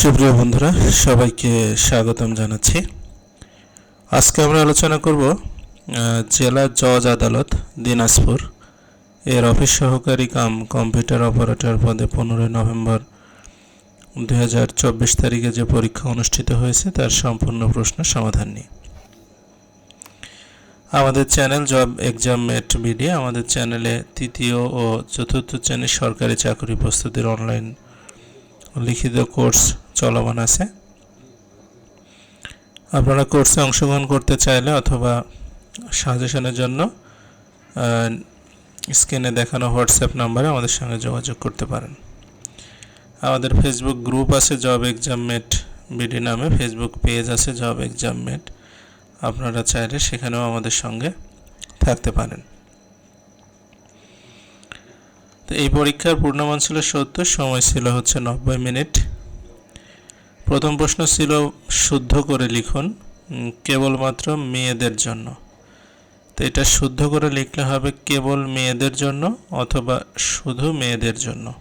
সুপ্রিয় বন্ধুরা, সবাইকে স্বাগতম জানাচ্ছি। আজকে আমরা আলোচনা করব জেলা জজ আদালত, দিনাজপুর। এর অফিস সহকারী কাম কম্পিউটার অপারেটর পদে পনেরোই নভেম্বর দু হাজার চব্বিশ তারিখে যে পরীক্ষা অনুষ্ঠিত হয়েছে, তার সম্পূর্ণ প্রশ্ন সমাধান নিয়ে। আমাদের channel job exam mate BD, আমাদের চ্যানেলে তৃতীয় ও চতুর্থ শ্রেণির সরকারি চাকরি প্রস্তুতির অনলাইন লিখিত কোর্স চলমান আছে। আপনারা কোর্সে অংশগ্রহণ করতে চাইলে অথবা সাজেশনের জন্য স্ক্রিনে দেখানো হোয়াটসঅ্যাপ নাম্বারে আমাদের সঙ্গে যোগাযোগ করতে পারেন। আমাদের ফেসবুক গ্রুপ আছে জব এক্সাম মেট বিডি নামে। ফেসবুক পেজ আছে জব এক্সাম মেট। আপনারা চাইলে সেখানেও আমাদের সঙ্গে থাকতে পারেন। তো এই পরীক্ষার পূর্ণমান ছিল সত্তর, সময় ছিল হচ্ছে নব্বই মিনিট। প্রথম প্রশ্ন ছিল শুদ্ধ করে লিখুন কেবলমাত্র মেয়েদের জন্য। তো এটা শুদ্ধ করে লিখলে হবে কেবল মেয়েদের জন্য অথবা শুধু মেয়েদের জন্য।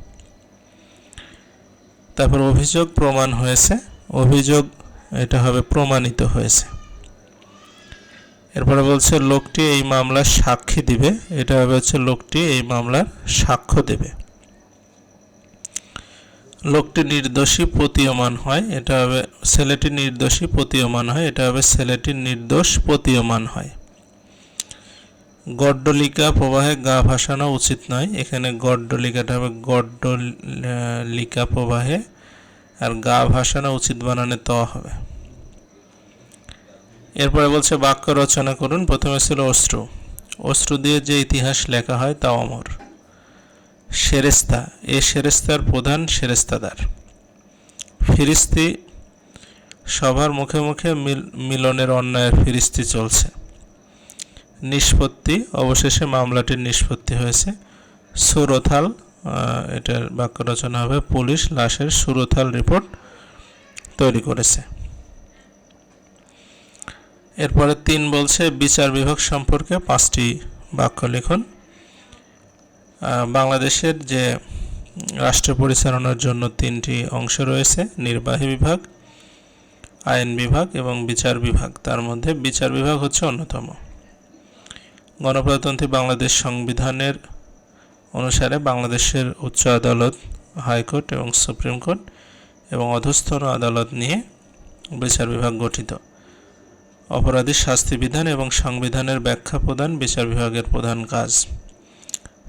তারপর অভিযোগ প্রমাণ হয়েছে। অভিযোগ, এটা হবে প্রমাণিত হয়েছে। এরপরে বলছে, লোকটি এই মামলার সাক্ষী দিবে। এটা হবে হচ্ছে লোকটি এই মামলার সাক্ষ্য দেবে। লোকটি নির্দোষী, প্রতীয়মান হয়। এটা হবে ছেলেটি নির্দোষী, প্রতীয়মান হয়। এটা হবে ছেলেটি নির্দোষ, প্রতীয়মান হয়। গড্ডলিকা প্রবাহে গা ভাসানো উচিত নয়। এখানে গড্ডলিকাটা হবে গড্ডলিকা প্রবাহে, আর গা ভাসানো উচিত বানানে ত হবে। এরপরে বলছে, বাক্য রচনা করুন। প্রথমে ছিল অশ্রু। অশ্রু দিয়ে যে ইতিহাস লেখা হয় তা অমর। সেরেস্তা, এ সেরেস্তার প্রধান সেরেস্তাদার। ফিরিস্তি সবার মুখে মুখে মিল- মিলনের অন্যায়ের ফিরিস্তি চলছে। নিষ্পত্তি, অবশেষে মামলাটির নিষ্পত্তি হয়েছে। সুরথাল এটার বাক্য রচনা হবে, পুলিশ লাশের সুরথাল রিপোর্ট তৈরি করেছে। এরপরে তিন বলছে, বিচার বিভাগ সম্পর্কে পাঁচটি বাক্য লিখুন। বাংলাদেশের যে রাষ্ট্র পরিচালনার জন্য তিনটি অংশ রয়েছে, নির্বাহী বিভাগ, আইন বিভাগ এবং বিচার বিভাগ। তার মধ্যে বিচার বিভাগ হচ্ছে অন্যতম। গণপ্রজাতন্ত্রী বাংলাদেশ সংবিধানের অনুসারে বাংলাদেশের উচ্চ আদালত, হাইকোর্ট এবং সুপ্রিম কোর্ট এবং অধস্তন আদালত নিয়ে বিচার বিভাগ গঠিত। অপরাধী শাস্তি বিধান এবং সংবিধানের ব্যাখ্যা প্রদান বিচার বিভাগের প্রধান কাজ।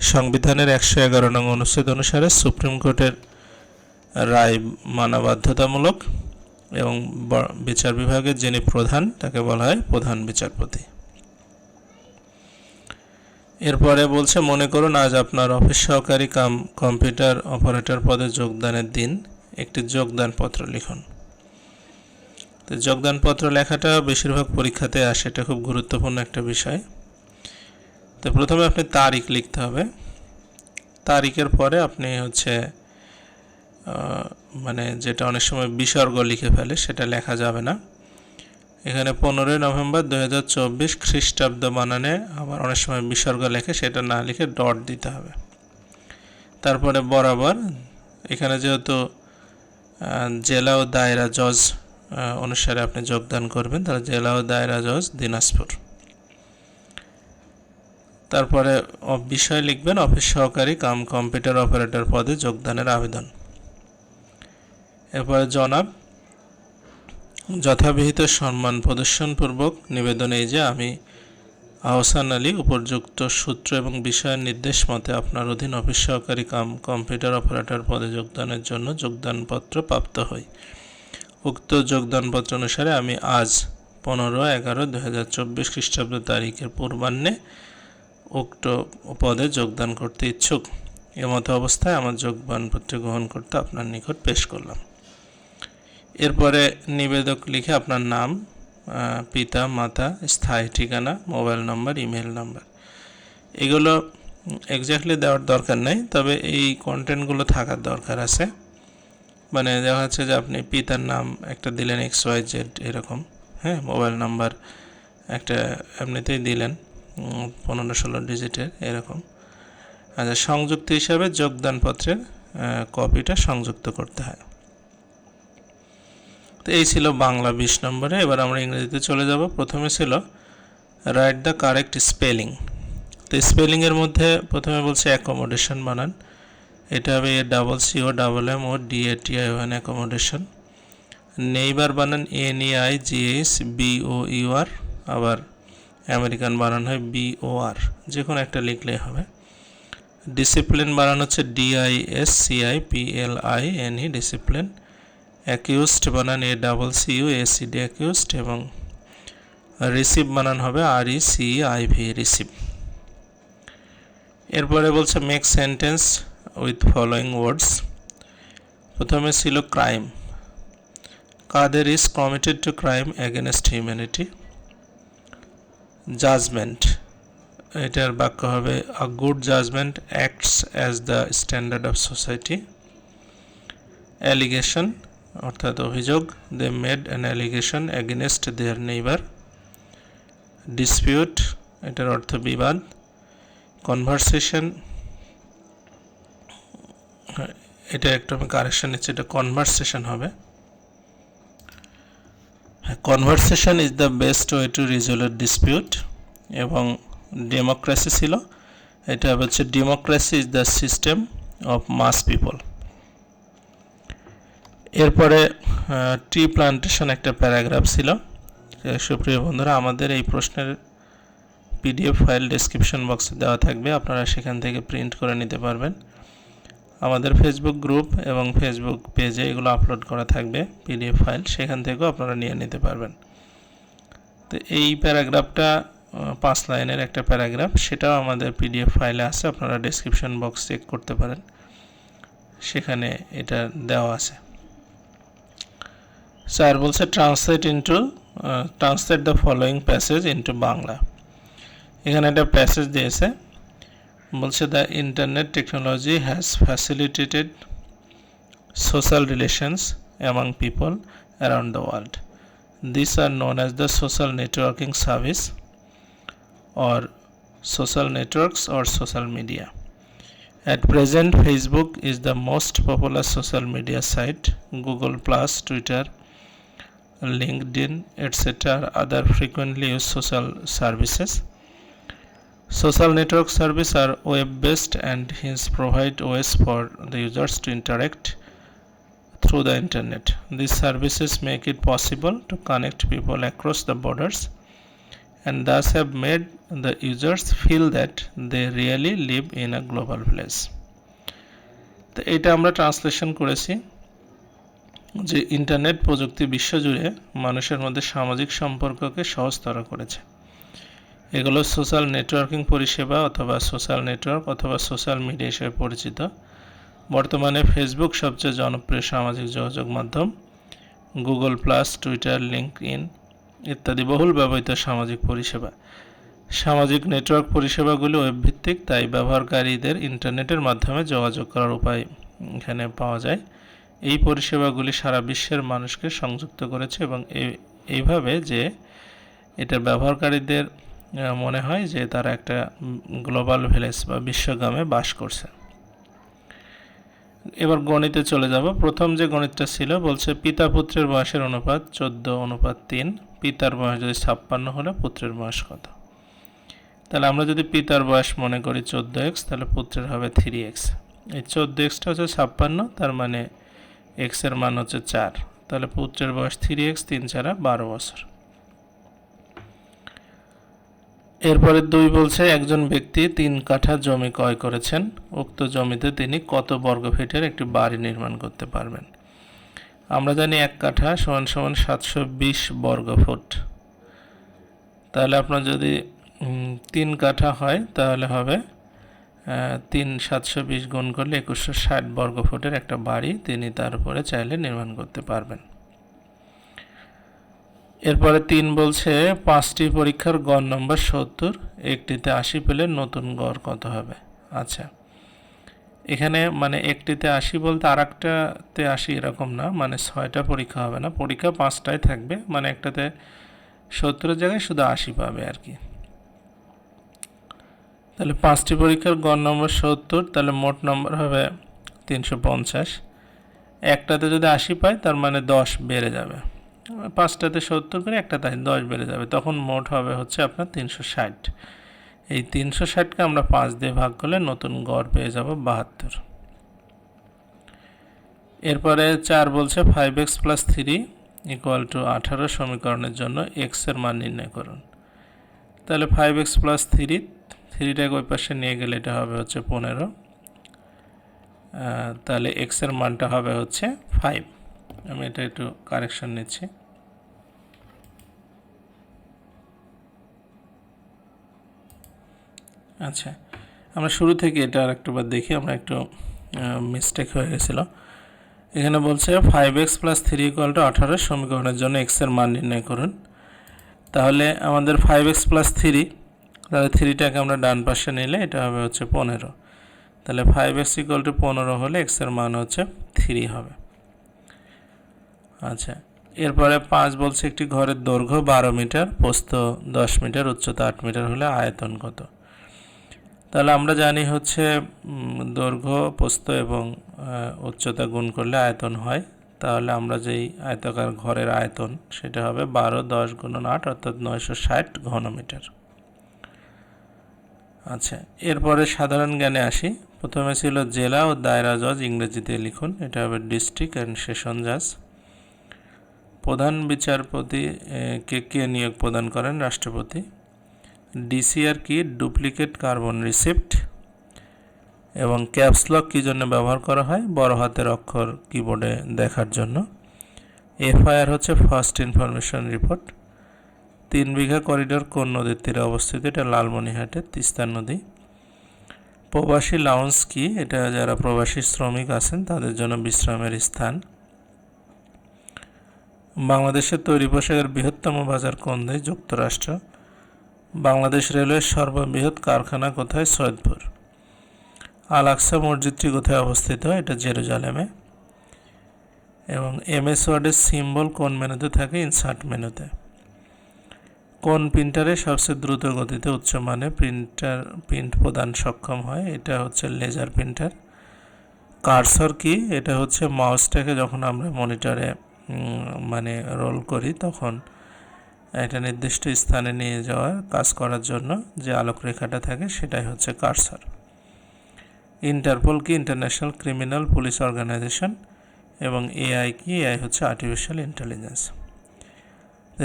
সংবিধানের একশো এগারো নং অনুচ্ছেদ অনুসারে সুপ্রিম কোর্টের রায় মানা বাধ্যতামূলক এবং বিচার বিভাগের যিনি প্রধান, তাকে বলা হয় প্রধান বিচারপতি। এরপরে বলছে, মনে করুন, আজ আপনার অফিস সহকারী কাম, কম্পিউটার অপারেটর পদে যোগদানের দিন একটি যোগদান পত্র লিখুন। তো যোগদানপত্র লেখাটা বেশিরভাগ পরীক্ষাতে আসে, এটা খুব গুরুত্বপূর্ণ একটা বিষয়। তো প্রথমে আপনি তারিখ লিখতে হবে। তারিখের পরে আপনি হচ্ছে মানে যেটা অনেক সময় বিসর্গ লিখে ফেলে সেটা লেখা যাবে না। এখানে পনেরোই নভেম্বর দু হাজার চব্বিশ খ্রিস্টাব্দ বানানে আবার অনেক সময় বিসর্গ লেখে, সেটা না লিখে ডট দিতে হবে। তারপরে বরাবর, এখানে যেহেতু জেলা ও দায়রা জজ অনুসারে আপনি যোগদান করবেন, তাহলে জেলা ও দায়রা জজ দিনাজপুর। তারপরে বিষয় লিখবেন, অফিস সহকারী কাম কম্পিউটার অপারেটর পদে যোগদানের আবেদন। এরপরে জনাব, যথাবিহিত সম্মান প্রদর্শনপূর্বক নিবেদন এই যে, আমি আহসান আলী, উপযুক্ত সূত্র এবং বিষয়ের নির্দেশ মতে আপনার অধীন অফিস সহকারী কাম কম্পিউটার অপারেটর পদে যোগদানের জন্য যোগদানপত্র প্রাপ্ত হই। উক্ত যোগদানপত্র অনুসারে আমি আজ পনেরো এগারো দু হাজার চব্বিশ খ্রিস্টাব্দ তারিখের পূর্বাহ্নে উক্ত পদে যোগদান করতে ইচ্ছুক। এমতো অবস্থায় আমার যোগদানপত্র গ্রহণ করতে আপনার নিকট পেশ করলাম। এরপরে নিবেদক লিখে আপনার নাম পিতা, মাতা, স্থায়ী ঠিকানা, মোবাইল নম্বর ইমেল নাম্বার। এগুলো এক্স্যাক্টলি দেওয়ার দরকার নেই, তবে এই কন্টেন্টগুলো থাকার দরকার আছে। মানে দেখা যাচ্ছে যে আপনি পিতার নাম একটা দিলেন এক্স ওয়াই জেড এরকম হ্যাঁ মোবাইল নাম্বার একটা এমনিতেই দিলেন। পনেরো ষোলো ডিজিটের এরকম। আচ্ছা সংযুক্ত হিসাবে যোগদানপত্রের কপিটা সংযুক্ত করতে হয়। তো এই ছিল বাংলা বিশ নম্বরে। এবার আমরা ইংরেজিতে চলে যাব। প্রথমে ছিল রাইট দ্য কারেক্ট স্পেলিং তো স্পেলিংয়ের মধ্যে প্রথমে বলছে অ্যাকোমোডেশন বানান। এটা হবে A double C O double M O D A T I one accommodation neighbour বানান N E I G B O U R আবার আমেরিকান বানান হয় বি ও আর যে কোনো একটা লিখলেই হবে। ডিসিপ্লিন বানান হচ্ছে D I S C I P L I N E discipline accused বানান A double C U A C D accused এবং রিসিভ বানান হবে R E C I V receive এরপরে বলছে make sentence with following words প্রথমে ছিল crime Kader is committed to crime against humanity judgement এটার বাক্য হবে a good judgement acts as the standard of society allegation অর্থাৎ অভিযোগ they made an allegation against their neighbour dispute এটার অর্থ বিবাদ। কনভারসেশন এটা একটু আমি কারেকশন নিচ্ছি, এটা কনভারসেশন হবে। Conversation is the best way to resolve dispute এবং ডেমোক্রেসি ছিল। এটা হচ্ছে democracy is the system of mass people এরপরে ট্রি প্লান্টেশন একটা প্যারাগ্রাফ ছিল। সুপ্রিয় বন্ধুরা, আমাদের এই প্রশ্নের পিডিএফ ফাইল ডেসক্রিপশন বক্সে দেওয়া থাকবে। আপনারা সেখান থেকে প্রিন্ট করে নিতে পারবেন। আমাদের ফেসবুক গ্রুপ এবং ফেসবুক পেজে এগুলো আপলোড করা থাকবে পিডিএফ ফাইল সেখান থেকেও আপনারা নিয়ে নিতে পারবেন। তো এই প্যারাগ্রাফটা পাঁচ লাইনের একটা প্যারাগ্রাফ সেটাও আমাদের পিডিএফ ফাইলে আছে, আপনারা ডেসক্রিপশন বক্স চেক করতে পারেন। সেখানে এটা দেওয়া আছে। স্যার বলছে translate into translate the following passage into Bangla. এখানে একটা প্যাসেজ দিয়েছে বলছে the internet technology has facilitated social relations among people around the world this are known as the social networking service or social networks or social media. At present, Facebook is the most popular social media site. Google Plus, Twitter, LinkedIn, etc. are other frequently used social services. Social network services are web-based and hence provide ways for the users to interact through the internet. These services make it possible to connect people across the borders and thus have made the users feel that they really live in a global place তো এটা আমরা translation করেছি যে internet প্রযুক্তি বিশ্বজুড়ে মানুষের মধ্যে সামাজিক সম্পর্ককে সহজতর করেছে এগুলো সোশ্যাল নেটওয়ার্কিং পরিষেবা অথবা সোশ্যাল নেটওয়ার্ক অথবা সোশ্যাল মিডিয়া হিসেবে পরিচিত। বর্তমানে ফেসবুক সবচেয়ে জনপ্রিয় সামাজিক যোগাযোগ মাধ্যম। Google plus Twitter LinkedIn ইত্যাদি বহুল ব্যবহৃত সামাজিক পরিষেবা। সামাজিক নেটওয়ার্ক পরিষেবাগুলি ওয়েব ভিত্তিক তাই ব্যবহারকারীদের ইন্টারনেটের মাধ্যমে যোগাযোগ করার উপায় এখানে পাওয়া যায়। এই পরিষেবাগুলি সারা বিশ্বের মানুষকে সংযুক্ত করেছে এবং এইভাবে যে এটা ব্যবহারকারীদের মনে হয় যে তারা একটা গ্লোবাল ভিলেজ বা বিশ্বগ্রামে বাস করছে। এবার গণিতে চলে যাব। প্রথম যে গণিতটা ছিল বলছে পিতা পুত্রের বয়সের অনুপাত চোদ্দ, অনুপাত তিন। পিতার বয়স যদি ছাপ্পান্ন হলে পুত্রের বয়স কত? তাহলে আমরা যদি পিতার বয়স মনে করি চোদ্দ এক্স, তাহলে পুত্রের হবে থ্রি এক্স। এই চোদ্দ এক্সটা হচ্ছে ছাপ্পান্ন, তার মানে এক্সের মান হচ্ছে চার। তাহলে পুত্রের বয়স থ্রি এক্স, তিন চারা বারো বছর। এরপরে দুই বলছে, একজন ব্যক্তি তিন কাঠা জমি ক্রয় করেছেন, উক্ত জমিতে তিনি কত বর্গ ফিটের একটি বাড়ি নির্মাণ করতে পারবেন? আমরা জানি এক কাঠা সমান সমান সাতশো বিশ বর্গ ফুট তাহলে আপনার যদি তিন কাঠা হয়, তাহলে হবে তিন সাতশো বিশ গুণ করলে একুশশো ষাট বর্গ ফুটের একটা বাড়ি তিনি তার উপরে চাইলে নির্মাণ করতে পারবেন। এরপরে তিন বলছে, পাঁচটি পরীক্ষার গড় নম্বর সত্তর, একটিতে আশি পেলে নতুন গড় কত হবে? আচ্ছা এখানে মানে একটিতে আশি বলতে আর একটাতে আশি এরকম না মানে ছয়টা পরীক্ষা হবে না, পরীক্ষা পাঁচটায় থাকবে মানে একটাতে সত্তরের জায়গায় শুধু আশি পাবে আর কি। তাহলে পাঁচটি পরীক্ষার গড় নম্বর সত্তর, তাহলে মোট নম্বর হবে তিনশো পঞ্চাশ, একটাতে যদি আশি পায় তার মানে দশ বেড়ে যাবে। পাঁচটাতে সত্তর করে একটা তাই দশ বেড়ে যাবে। তখন মোট হবে হচ্ছে আপনার তিনশো ষাট। এই তিনশো ষাটকে আমরা পাঁচ দিয়ে ভাগ করলে নতুন গড় পেয়ে যাব বাহাত্তর। এরপরে চার বলছে five X plus three equal to আঠারো সমীকরণের জন্য এক্সের মান নির্ণয় করুন। তাহলে ফাইভ এক্স প্লাস থ্রি থ্রিটাকে ওই পাশে নিয়ে গেলে এটা হবে হচ্ছে পনেরো। তাহলে এক্সের মানটা হবে হচ্ছে ফাইভ আমি এটা একটু কারেকশন নিচ্ছি। আচ্ছা আমরা শুরু থেকে এটা আর একটুবার দেখি, আমরা একটু মিস্টেক হয়ে গেছিল। এখানে বলছে five X plus three equal to আঠারো সমীকরণের জন্য এক্সের মান নির্ণয় করুন। তাহলে আমাদের ফাইভ এক্স প্লাস থ্রি তাহলে থ্রিটাকে আমরা ডান পাশে নিলে এটা হবে হচ্ছে পনেরো। তাহলে ফাইভ এক্স ইকুয়াল টু পনেরো হলে এক্সের মান হচ্ছে থ্রি হবে। আচ্ছা এরপরে পাঁচ বলছে একটি ঘরের দৈর্ঘ্য বারো মিটার পোস্ত দশ মিটার, উচ্চতা আট মিটার হলে আয়তন কত? তাহলে আমরা জানি হচ্ছে দৈর্ঘ্য পোস্ত এবং উচ্চতা গুণ করলে আয়তন হয়। তাহলে আমরা যেই আয়তকার ঘরের আয়তন, সেটা হবে বারো, দশ গুণন আট, অর্থাৎ নয়শো ষাট ঘনমিটার। আচ্ছা এরপরে সাধারণ জ্ঞানে আসি। প্রথমে ছিল জেলা ও দায়রা জজ ইংরেজিতে লিখুন, এটা হবে ডিস্ট্রিক্ট অ্যান্ড সেশন জাজ। প্রধান বিচারপতি কে কে নিয়োগ প্রদান করেন? রাষ্ট্রপতি। ডিসিআর কি ডুপ্লিকেট কার্বন রিসিপ্ট? এবং ক্যাপসলক কী জন্য ব্যবহার করা হয়? বড় হাতের অক্ষর কিবোর্ডে দেখার জন্য। এফআইআর হচ্ছে ফার্স্ট ইনফরমেশন রিপোর্ট তিন বিঘা করিডোর কোন নদীর তীরে অবস্থিত? এটা লালমনিহাটের তিস্তা নদী। প্রবাসী লাউন্স কি? এটা যারা প্রবাসী শ্রমিক আছেন, তাদের জন্য বিশ্রামের স্থান। বাংলাদেশের তৈরি পোশাকের বৃহত্তম বাজার কোন দেশ? যুক্তরাষ্ট্র। বাংলাদেশ রেলওয়ের সর্ববৃহৎ কারখানা কোথায়? সৈয়দপুর। আল আকসা মসজিদটি কোথায় অবস্থিত? এটা জেরুজালেমে। এবং এমএস ওয়ার্ডের সিম্বল কোন মেনুতে থাকে? ইনসার্ট মেনুতে। কোন প্রিন্টারে সবচেয়ে দ্রুত গতিতে উচ্চমানে প্রিন্টার, প্রিন্ট প্রদান সক্ষম হয়? এটা হচ্ছে লেজার প্রিন্টার। কার্সর কি? এটা হচ্ছে মাউসটাকে যখন আমরা মনিটরে মানে রোল করি, তখন এটা নির্দিষ্ট স্থানে নিয়ে যাওয়ার কাজ করার জন্য যে আলোক রেখাটা থাকে সেটাই হচ্ছে কারসর। ইন্টারপোল কি ইন্টারন্যাশনাল ক্রিমিনাল পুলিশ অর্গানাইজেশন এবং এআই কি? এআই হচ্ছে আর্টিফিশিয়াল ইন্টেলিজেন্স।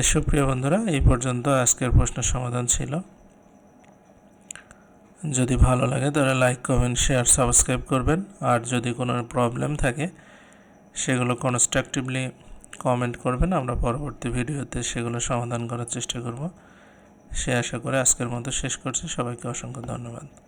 সুপ্রিয় বন্ধুরা, এই পর্যন্ত আজকের প্রশ্ন সমাধান ছিল। যদি ভালো লাগে তাহলে লাইক, কমেন্ট, শেয়ার, সাবস্ক্রাইব করবেন। আর যদি কোনো প্রবলেম থাকে, সেগুলো কনস্ট্রাকটিভলি কমেন্ট করবেন, আমরা পরবর্তী ভিডিওতে সেগুলো সমাধান করার চেষ্টা করব। সে আশা করে আজকের মতো শেষ করছি। সবাইকে অসংখ্য ধন্যবাদ।